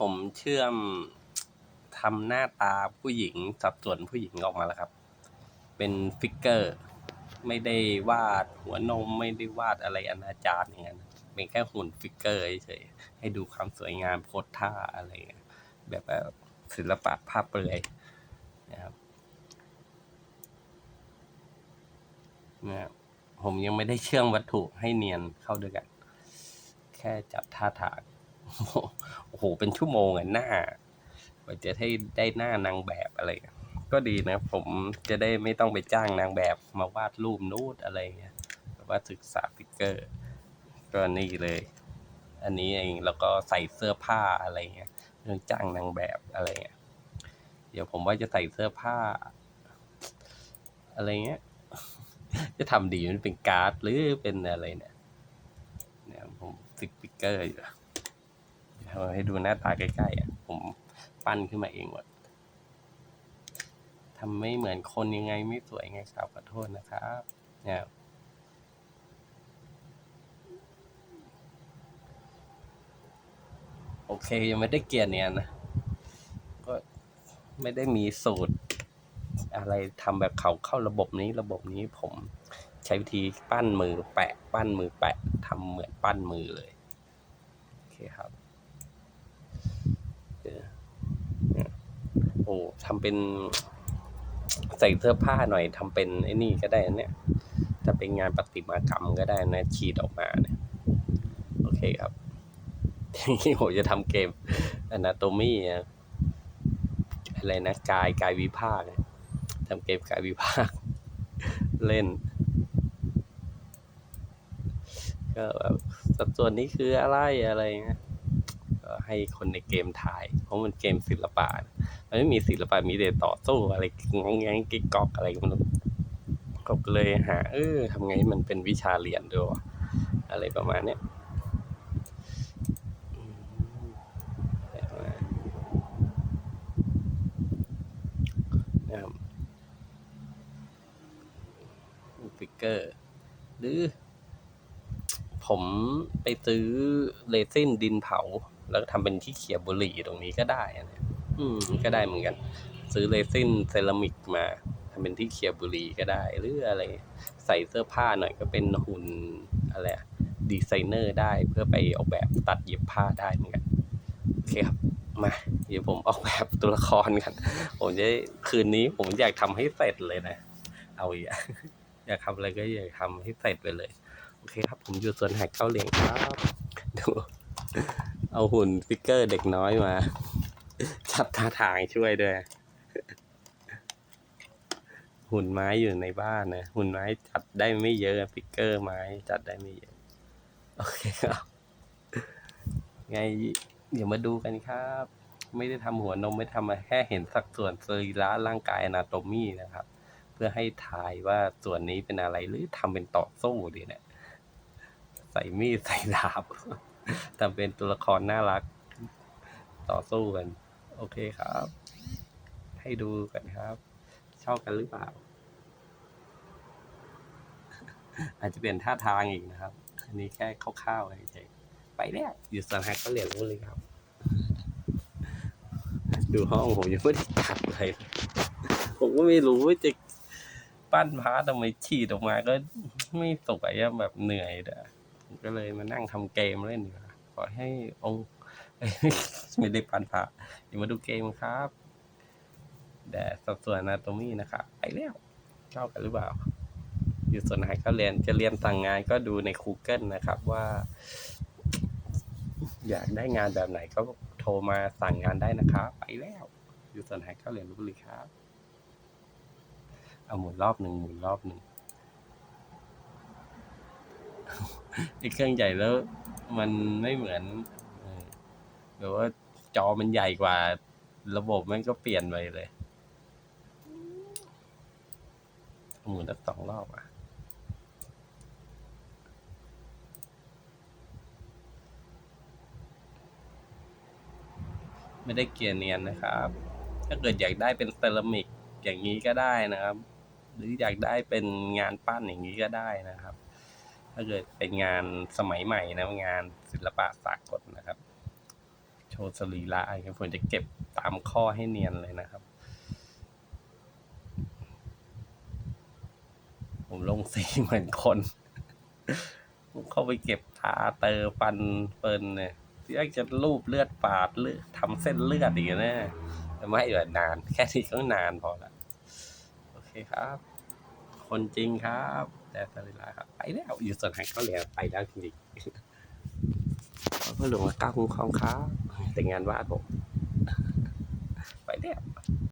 ผมเชื่อมทำหน้าตาผู้หญิงสัดส่วนผู้หญิงออกมาแล้วครับ เป็นฟิกเกอร์ ไม่ได้วาดหัวนมไม่ได้วาดอะไรอนาจารอย่างนั้นเป็นแค่หุ่นฟิกเกอร์เฉยๆให้ดูความสวยงามโพสท่าอะไรแบบศิลปะภาพเปลือยนะครับนี่ยผมยังไม่ได้เชื่อมวัตถุให้เนียนเข้าด้วยกัน แค่จับท่าทาง โหเป็นชั่วโมงอะหน้าว่าจะให้ได้หน้านางแบบอะไร ก็ดีนะ ผมจะได้ไม่ต้องไปจ้างนางแบบมาวาดรูปนูดอะไรเงี้ยแบบว่าศึกษาฟิกเกอร์ ก็นี่เลย อันนี้เองแล้วก็ใส่เสื้อผ้าอะไรเงี้ยเรื่องจ้างนางแบบอะไรเงี้ยเดี๋ยวผมว่าจะใส่เสื้อผ้า อะไรเงี้ยจะทำดีมันเป็นการ์ดหรือเป็นอะไรเนี่ยเนี่ยผมติดฟิกเกอร์อยู่ เดี๋ยวให้ดูหน้าตาใกล้ๆอะ ผมปั้นขึ้นมาเองหมดทำไม่เหมือนคนยังไงไม่สวยไงครับขอโทษนะครับ เนี่ยโอเคยังไม่ได้เกลียนเนี่ยนะ ก็ไม่ได้มีสูตร อะไรทำแบบเขาเข้าระบบนี้ระบบนี้ผมใช้วิธีปั้นมือแปะ ปั้นมือแปะทำเหมือนปั้นมือเลย โอเคครับเดี๋ยวเนี่ย โอ้ทำเป็นใส่เสื้อผ้าหน่อยทำเป็นไอ้นี่ก็ได้นะเนี่ยถ้าเป็นงานประติมากรรมก็ได้นะฉีดออกมาเนี่ยโอเคครับทีนี้ผมจะทำเกม Anatomy อะอะไรนะกายกายวิภาคทำเกมกายวิภาคเล่นก็แบบสัดส่วนนี้คืออะไรอะไรเงี้ยให้คนในเกมถ่าย เพราะมันเกมศิลปะนะ มันไม่มีศิลปะมีแต่ต่อสู้อะไรงงแงงกิ๊กก๊อกอะไรมันก็เลยหา เออทำไงให้มันเป็นวิชาเรียนด้วยวะอะไรประมาณเนี้ยนะครับฟิกเกอร์ หรือ ผมไปซื้อเรซินดินเผา แล้วทำเป็นที่เขียบบุหรี่ตรงนี้ก็ได้อะ อืมก็ได้เหมือนกัน ซื้อเรซินเซรามิกมาทำเป็นที่เขียบุหรีก็ได้หรืออะไร ใส่เสื้อผ้าหน่อยก็เป็นหุ่นอะไรดีไซเนอร์ได้เพื่อไปออกแบบตัดเย็บผ้าได้เหมือนกันโอเคครับมา เดี๋ยวผมออกแบบตัวละครกัน ผมจะคืนนี้ผมอยากทำให้เสร็จเลยนะ เอาอีกอะอยากทำอะไรก็อยากทำให้เสร็จไปเลย โอเคครับ ผมอยู่ส่วนแหกเก้าเหลียงครับดูเอาหุ่นฟิกเกอร์เด็กน้อยมา จับท่าทางช่วยด้วย หุ่นไม้อยู่ในบ้านนะ หุ่นไม้จัดได้ไม่เยอะฟิกเกอร์ไม้จัดได้ไม่เยอะ โอเคครับไงเดี๋ยวมาดูกันครับ ไม่ได้ทำหัวนมไม่ทำอะไรแค่เห็นสักส่วนสรีระร่างกายอนาโตมีนะครับ เพื่อให้ทายว่าส่วนนี้เป็นอะไรหรือทำเป็นต่อสู้ดีเนี่ยใส่มีดใส่ดาบทำเป็นตัวละครน่ารักต่อสู้กัน โอเคครับ ให้ดูกันครับชอบกันหรือเปล่า อาจจะเปลี่ยนท่าทางอีกนะครับ อันนี้แค่คร่าวๆเฉยๆไปแล้วอยู่สถานก็เรียนรู้เลยครับ ดูห้องผมยังไม่ได้จัดเลยผมก็ไม่รู้ว่าจะปั้นพาร์ททำไมฉีดออกมาก็ไม่สวยอะแบบเหนื่อยเด้อก็เลยมานั่งทำเกมเล่นดีกว่าขอให้องค์ ไม่ได้ปันพระเดี๋ยวมาดูเกมครับแดดสัดส่วนอนาโตมี่นะครับไปแล้วชอบกันหรือเปล่า อยู่ส่วนไหนก็เรียนจะเรียนสั่งงานก็ดูใน Google นะครับว่า อยากได้งานแบบไหนก็โทรมาสั่งงานได้นะครับไปแล้ว อยู่ส่วนไหนก็เรียนรู้เลยครับเอาหมุนรอบหนึ่งหมุนรอบหนึ่งไอ้เครื่องใหญ่แล้ว มันไม่เหมือนหรือว่า จอมันใหญ่กว่า ระบบมันก็เปลี่ยนไปเลยหมุนสักสองรอบอะไม่ได้เกลียร์เนียนนะครับ ถ้าเกิดอยากได้เป็นเซรามิกอย่างนี้ก็ได้นะครับ หรืออยากได้เป็นงานปั้นอย่างนี้ก็ได้นะครับ ถ้าเกิดเป็นงานสมัยใหม่นะงานศิลปะสากลนะครับ โชว์สรีระอะไรเงี้ยผมจะเก็บตามข้อให้เนียนเลยนะครับ ผมลงสีเหมือนคนเข้าไปเก็บทาเตอฟันเฟินเนี่ยที่แรกจะรูปเลือดปาดเลือดทำเส้นเลือดอีกนะแต่ไม่แบบนาน แค่นี้ก็นานพอละโอเคครับ คนจริงครับแต่สรีระครับ ไปแล้วอยู่ส่วนไหางเขาเรียไปแล้วจริงๆขอบพระหลวงก้าวคุ้มครองครับ แต่งานวาดผมไปแล้ว